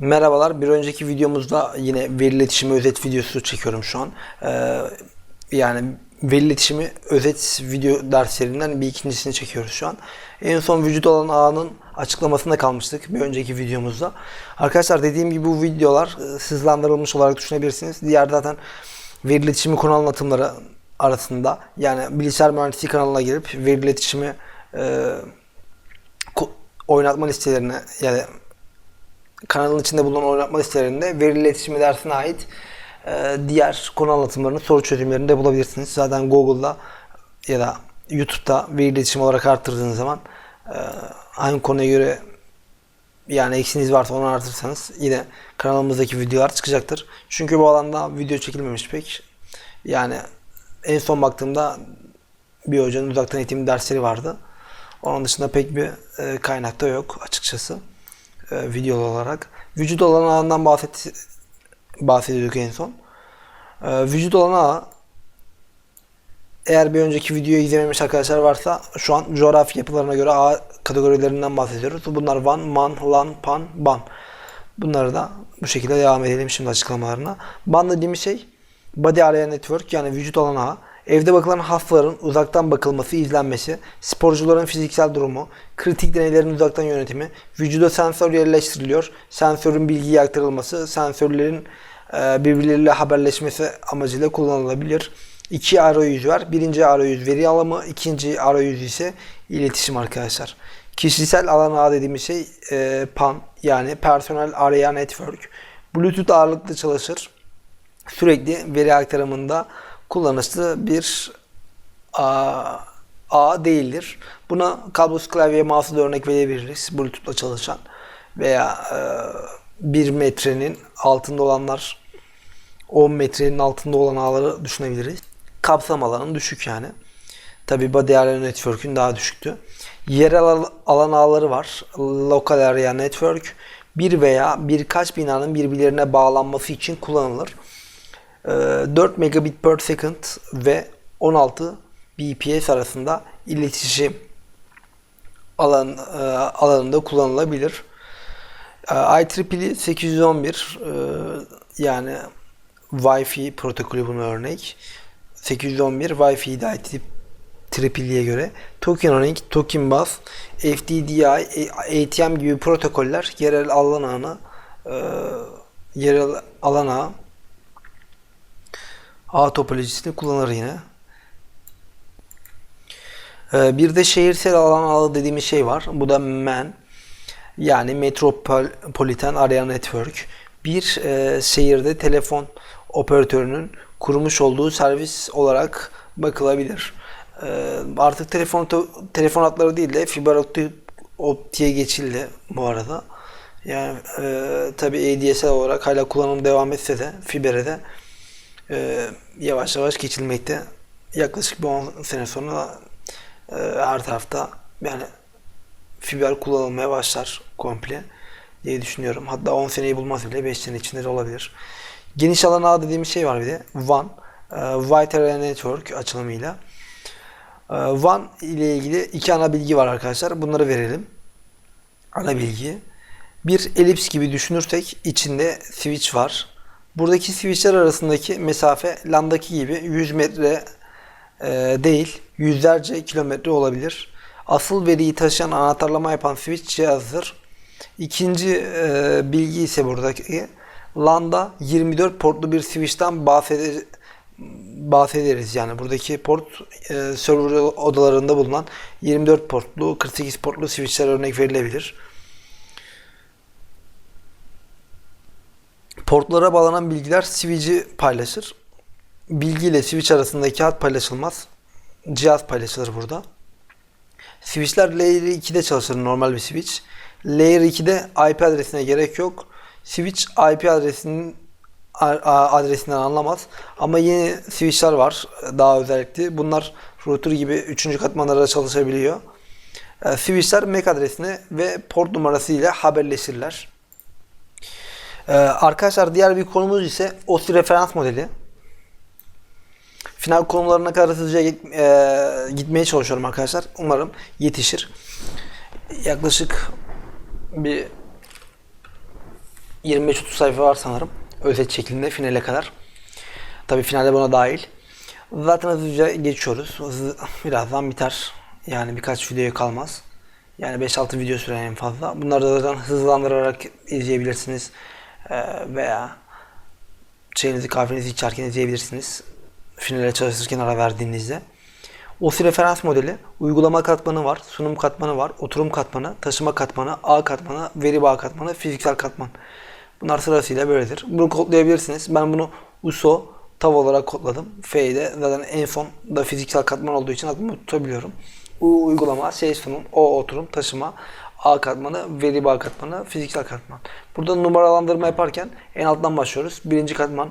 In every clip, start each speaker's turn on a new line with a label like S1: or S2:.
S1: Merhabalar. Bir önceki videomuzda yine veri iletişimi özet videosu çekiyorum şu an. Ee, yani veri iletişimi özet video derslerinden bir ikincisini çekiyoruz şu an. En son vücut olan ağının açıklamasında kalmıştık bir önceki videomuzda. Arkadaşlar dediğim gibi bu videolar e, hızlandırılmış olarak düşünebilirsiniz. Diğer zaten veri iletişimi konu anlatımları arasında yani bilgisayar mühendisliği kanalına girip veri iletişimi e, oynatma listelerine yani kanalın içinde bulunan oynatma listelerinde veri iletişimi dersine ait e, diğer konu anlatımlarını, soru çözümlerini de bulabilirsiniz. Zaten Google'da ya da YouTube'da veri iletişimi olarak arttırdığınız zaman e, hangi konuya göre yani eksiniz varsa onu artırsanız yine kanalımızdaki videolar çıkacaktır. Çünkü bu alanda video çekilmemiş pek. Yani en son baktığımda bir hocanın uzaktan eğitim dersleri vardı. Onun dışında pek bir e, kaynakta yok açıkçası e, videolu olarak. Vücut olanağından bahset bahsediyorduk en son. E, vücut olanağı eğer bir önceki videoyu izlememiş arkadaşlar varsa şu an coğrafi yapılarına göre A kategorilerinden bahsediyoruz. Bunlar van, man, lan, pan, ban. Bunları da bu şekilde devam edelim şimdi açıklamalarına. Ban dediğimiz şey body area network yani vücut olanağı. Evde bakılan hastaların uzaktan bakılması, izlenmesi, sporcuların fiziksel durumu, kritik deneylerin uzaktan yönetimi, vücuda sensör yerleştiriliyor, sensörün bilgiye aktarılması, sensörlerin e, birbirleriyle haberleşmesi amacıyla kullanılabilir. İki arayüz var. Birinci arayüz veri alımı, ikinci arayüz ise iletişim arkadaşlar. Kişisel alan ağı dediğimiz şey e, PAN yani Personal Area Network. Bluetooth ağırlıklı çalışır. Sürekli veri aktarımında kullanışlı bir ağ değildir. Buna kablosuz klavye mouse'u da örnek verebiliriz. Bluetooth'la çalışan veya e, 1 metrenin altında olanlar 10 metrenin altında olan ağları düşünebiliriz. Kapsam alanı düşük yani. Tabi body area network'ün daha düşüktü. Yerel al- alan ağları var. Local area network bir veya birkaç binanın birbirlerine bağlanması için kullanılır. Ee, 4 megabit per second ve 16 bps arasında iletişim alan e, alanında kullanılabilir. Ee, IEEE 811 e, yani Wi-Fi protokolü buna örnek. 811 Wi-Fi IEEE'ye göre Token Ring, Token Bus, FDDI, ATM gibi protokoller yerel alan ağına e, yerel alan ağı ağ topolojisini kullanır yine. Ee, bir de şehirsel alan ağı dediğimiz şey var. Bu da MEN. Yani Metropolitan Area Network. Bir e, şehirde telefon operatörünün kurmuş olduğu servis olarak bakılabilir. E, artık telefon telefon hatları değil de fiber opti, optiğe geçildi bu arada. Yani e, tabi ADSL olarak hala kullanım devam etse de fibere de e, yavaş yavaş geçilmekte. Yaklaşık bir 10 sene sonra e, her tarafta yani fiber kullanılmaya başlar komple diye düşünüyorum. Hatta 10 seneyi bulmaz bile 5 sene içinde de olabilir. Geniş alan ağ dediğimiz şey var bir de. WAN. E, Wide Area Network açılımıyla. WAN ile ilgili iki ana bilgi var arkadaşlar. Bunları verelim. Ana bilgi. Bir elips gibi düşünürsek içinde switch var. Buradaki switchler arasındaki mesafe LAN'daki gibi 100 metre e, değil, yüzlerce kilometre olabilir. Asıl veriyi taşıyan anahtarlama yapan switch cihazdır. İkinci e, bilgi ise buradaki LAN'da 24 portlu bir switch'ten bahsede, bahsederiz. Yani buradaki port e, server odalarında bulunan 24 portlu, 48 portlu switch'ler örnek verilebilir. Portlara bağlanan bilgiler switch'i paylaşır. Bilgi ile switch arasındaki hat paylaşılmaz. Cihaz paylaşılır burada. Switch'ler Layer 2'de çalışır normal bir switch. Layer 2'de IP adresine gerek yok. Switch IP adresinin adresinden anlamaz. Ama yeni switch'ler var daha özellikli. Bunlar router gibi 3. katmanlarda çalışabiliyor. E, Switch'ler MAC adresine ve port numarası ile haberleşirler. Ee, arkadaşlar diğer bir konumuz ise OSI referans modeli. Final konularına kadar hızlıca e, gitmeye çalışıyorum arkadaşlar. Umarım yetişir. Yaklaşık bir 25-30 sayfa var sanırım. Özet şeklinde finale kadar. Tabii finalde buna dahil. Zaten hızlıca geçiyoruz. Hızlı, birazdan biter. Yani birkaç videoya kalmaz. Yani 5-6 video sürer en fazla. Bunları da zaten hızlandırarak izleyebilirsiniz. Ee, veya çayınızı kahvenizi içerken izleyebilirsiniz. Finale çalışırken ara verdiğinizde. OSI referans modeli, uygulama katmanı var, sunum katmanı var, oturum katmanı, taşıma katmanı, ağ katmanı, veri bağ katmanı, fiziksel katman. Bunlar sırasıyla böyledir. Bunu kodlayabilirsiniz. Ben bunu USO, TAV olarak kodladım. F'yi de zaten en son da fiziksel katman olduğu için aklımda tutabiliyorum. U uygulama, şey sunum, O oturum, taşıma, A katmanı, veri bağ katmanı, fiziksel katman. Burada numaralandırma yaparken en alttan başlıyoruz. Birinci katman,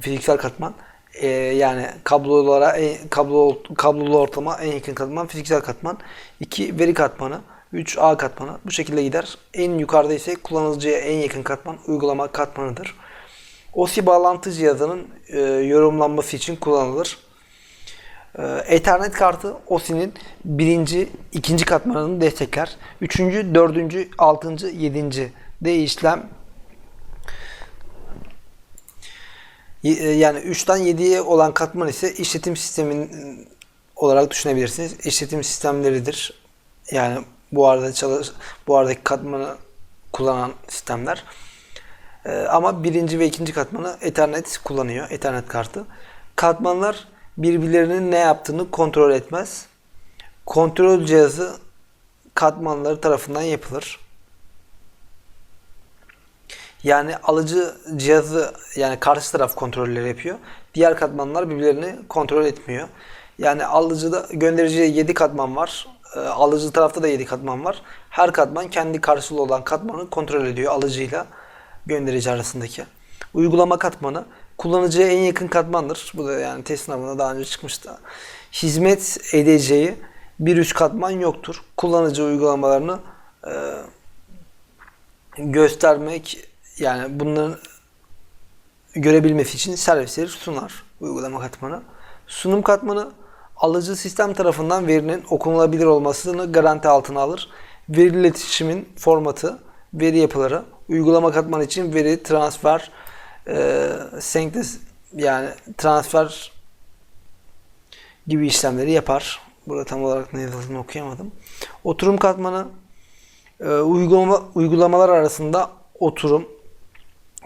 S1: fiziksel katman. Ee, yani kablolara en, kablo kablolu ortama en yakın katman fiziksel katman. 2 veri katmanı, 3 A katmanı bu şekilde gider. En yukarıda ise kullanıcıya en yakın katman uygulama katmanıdır. OSI bağlantı cihazının e, yorumlanması için kullanılır. E, Ethernet kartı OSI'nin birinci, ikinci katmanını destekler. Üçüncü, dördüncü, altıncı, yedinci de işlem e, Yani 3'ten 7'ye olan katman ise işletim sistemin olarak düşünebilirsiniz. İşletim sistemleridir. Yani bu arada çalış bu aradaki katmanı kullanan sistemler. Ee, ama birinci ve ikinci katmanı Ethernet kullanıyor. Ethernet kartı. Katmanlar birbirlerinin ne yaptığını kontrol etmez. Kontrol cihazı katmanları tarafından yapılır. Yani alıcı cihazı yani karşı taraf kontrolleri yapıyor. Diğer katmanlar birbirlerini kontrol etmiyor. Yani alıcıda göndericiye 7 katman var. Ee, Alıcı tarafta da 7 katman var. Her katman kendi karşılığı olan katmanı kontrol ediyor alıcıyla gönderici arasındaki. Uygulama katmanı kullanıcıya en yakın katmandır. Bu da yani test sınavında daha önce çıkmıştı. Hizmet edeceği bir üst katman yoktur. Kullanıcı uygulamalarını e, göstermek yani bunların görebilmesi için servisleri sunar uygulama katmanı. Sunum katmanı alıcı sistem tarafından verinin okunulabilir olmasını garanti altına alır. Veri iletişimin formatı, veri yapıları, uygulama katmanı için veri transfer, e, yani transfer gibi işlemleri yapar. Burada tam olarak ne yazıldığını okuyamadım. Oturum katmanı e, uygulama uygulamalar arasında oturum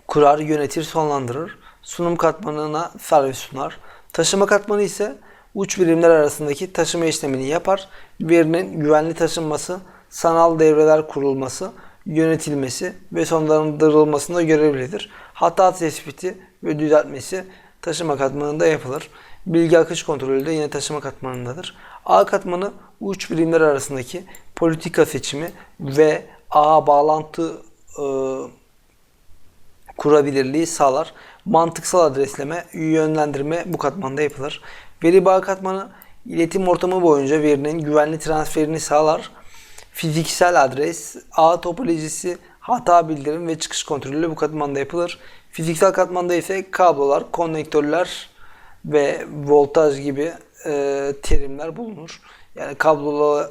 S1: kurar, yönetir, sonlandırır. Sunum katmanına servis sunar. Taşıma katmanı ise uç birimler arasındaki taşıma işlemini yapar. Verinin güvenli taşınması, sanal devreler kurulması, yönetilmesi ve sonlandırılmasında görevlidir. Hata tespiti ve düzeltmesi taşıma katmanında yapılır. Bilgi akış kontrolü de yine taşıma katmanındadır. A katmanı uç birimler arasındaki politika seçimi ve ağ bağlantı e, kurabilirliği sağlar. Mantıksal adresleme, yönlendirme bu katmanda yapılır. Veri bağ katmanı iletim ortamı boyunca verinin güvenli transferini sağlar. Fiziksel adres, ağ topolojisi, hata bildirim ve çıkış kontrolü bu katmanda yapılır. Fiziksel katmanda ise kablolar, konnektörler ve voltaj gibi e, terimler bulunur. Yani kablolara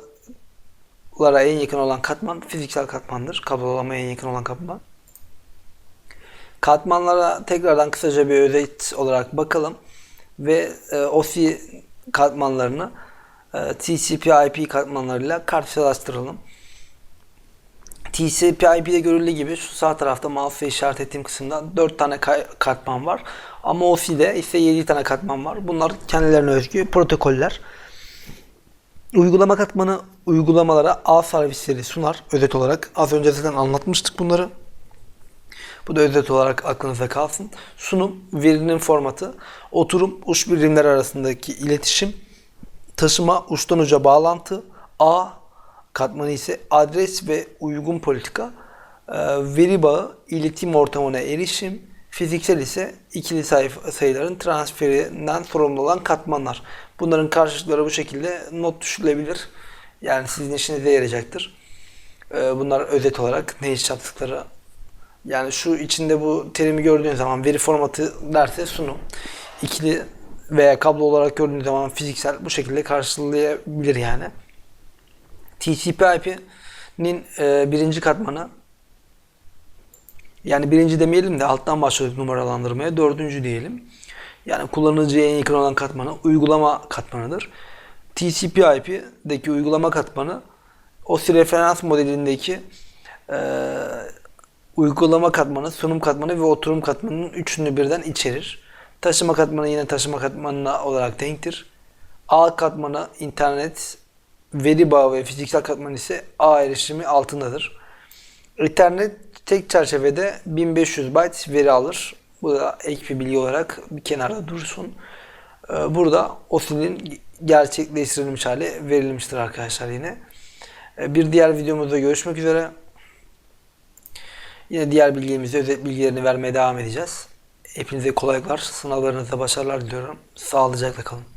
S1: en yakın olan katman fiziksel katmandır. Kablolamaya en yakın olan katman. Katmanlara tekrardan kısaca bir özet olarak bakalım ve e, OSI katmanlarını e, TCP/IP katmanlarıyla karşılaştıralım. TCP/IP'de görüldüğü gibi şu sağ tarafta mouse'la işaret ettiğim kısımda 4 tane katman var. Ama OSI'de ise 7 tane katman var. Bunlar kendilerine özgü protokoller. Uygulama katmanı uygulamalara ağ servisleri sunar özet olarak. Az önce zaten anlatmıştık bunları. Bu da özet olarak aklınızda kalsın. Sunum, verinin formatı, oturum, uç birimler arasındaki iletişim, taşıma, uçtan uca bağlantı, A katmanı ise adres ve uygun politika, e, veri bağı, iletim ortamına erişim, fiziksel ise ikili sayfa, sayıların transferinden sorumlu olan katmanlar. Bunların karşılıkları bu şekilde not düşülebilir. Yani sizin işinize yarayacaktır. E, Bunlar özet olarak ne iş yaptıkları yani şu içinde bu terimi gördüğün zaman veri formatı derse sunum. ikili veya kablo olarak gördüğün zaman fiziksel bu şekilde karşılayabilir yani. TCP/IP'nin e, birinci katmanı Yani birinci demeyelim de alttan başlıyoruz numaralandırmaya. Dördüncü diyelim. Yani kullanıcıya en yakın olan katmanı uygulama katmanıdır. TCP/IP'deki uygulama katmanı OSI referans modelindeki eee, uygulama katmanı, sunum katmanı ve oturum katmanının üçünü birden içerir. Taşıma katmanı yine taşıma katmanına olarak denktir. ağ katmanı internet, veri bağı ve fiziksel katman ise ağ erişimi altındadır. Ethernet tek çerçevede 1500 byte veri alır. Bu da ek bir bilgi olarak bir kenarda dursun. Ee, Burada OSI'nin gerçekleştirilmiş hali verilmiştir arkadaşlar yine. Ee, Bir diğer videomuzda görüşmek üzere. Yine diğer bilgilerimizi, özet bilgilerini vermeye devam edeceğiz. Hepinize kolaylıklar, sınavlarınızda başarılar diliyorum. Sağlıcakla kalın.